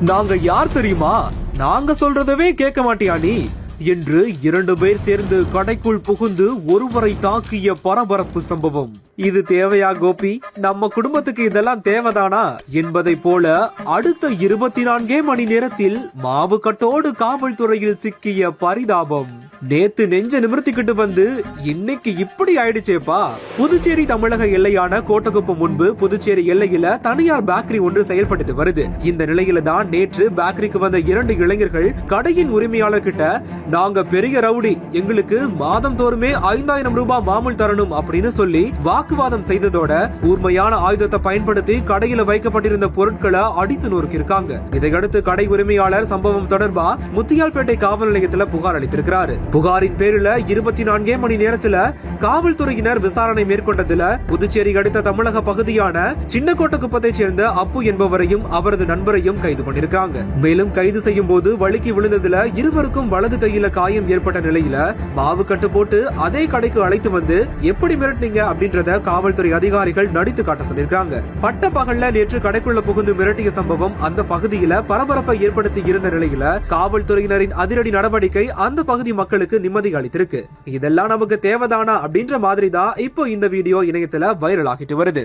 நாங்க யார் தெரியுமா? நாங்க சொல்றதவே கேட்க மாட்டியா நீ? என்று இரண்டு பேர் சேர்ந்து கடைக்குள் புகுந்து ஒருவரை தாக்கிய பரபரப்பு சம்பவம். இது தேவையா கோபி? நம்ம குடும்பத்துக்கு இதெல்லாம் தேவைதானா? என்பதை போல அடுத்த இருபத்தி நான்கே மணி நேரத்தில் மாவு கட்டோடு காவல்துறையில் சிக்கிய பரிதாபம். நேத்து நெஞ்ச நிமிர்த்திக்கிட்டு வந்து இன்னைக்கு இப்படி ஆயிடுச்சேப்பா. புதுச்சேரி தமிழக எல்லையான கோட்டகுப்பம் முன்பு புதுச்சேரி எல்லையில தனியார் பேக்கரி ஒன்று செயல்பட்டு வருது. இந்த நிலையில தான் நேற்று பேக்கரிக்கு வந்த இரண்டு இளைஞர்கள் கடையின் உரிமையாளர் கிட்ட நாங்க பெரிய ரவுடி எங்களுக்கு மாதம் தோறுமே ஐந்தாயிரம் ரூபாய் மாமூல் தரணும் அப்படின்னு சொல்லி வாக்குவாதம் செய்ததோட கூர்மையான ஆயுதத்தை பயன்படுத்தி கடையில வைக்கப்பட்டிருந்த பொருட்களை அடித்து நொறுக்கியிருக்காங்க. இதையடுத்து கடை உரிமையாளர் சம்பவம் தொடர்பா முத்தியால்பேட்டை காவல் நிலையத்துல புகார் அளித்திருக்கிறாரு. புகாரின் பேரில இருபத்தி நான்கே மணி நேரத்துல காவல்துறையினர் விசாரணை மேற்கொண்டதுல புதுச்சேரி அடுத்த தமிழக பகுதியான சின்னக்கோட்டக்குப்பத்தை சேர்ந்த அப்பு என்பவரையும் அவரது நண்பரையும் கைது பண்ணிருக்காங்க மேலும் கைது செய்யும் போது வழுக்கி விழுந்ததுல இருவருக்கும் வலது கையில் காயம் ஏற்பட்ட நிலையில மாவு கட்டு போட்டு அதே கடைக்கு அழைத்து வந்து எப்படி மிரட்டினீங்க அப்படின்றத காவல்துறை அதிகாரிகள் நடித்து காட்ட சொல்லியிருக்காங்க. பட்ட பகல்ல நேற்று கடைக்குள்ள புகுந்து மிரட்டிய சம்பவம் அந்த பகுதியில பரபரப்பை ஏற்படுத்தி இருந்த நிலையில காவல்துறையினரின் அதிரடி நடவடிக்கை அந்த பகுதி மக்களுக்கு நிம்மதி அளித்திருக்கு. இதெல்லாம் நமக்கு தேவைதானா அப்படின்ற மாதிரி தான் இப்போ இந்த வீடியோ இணையத்துல வைரல் ஆகிட்டு வருது.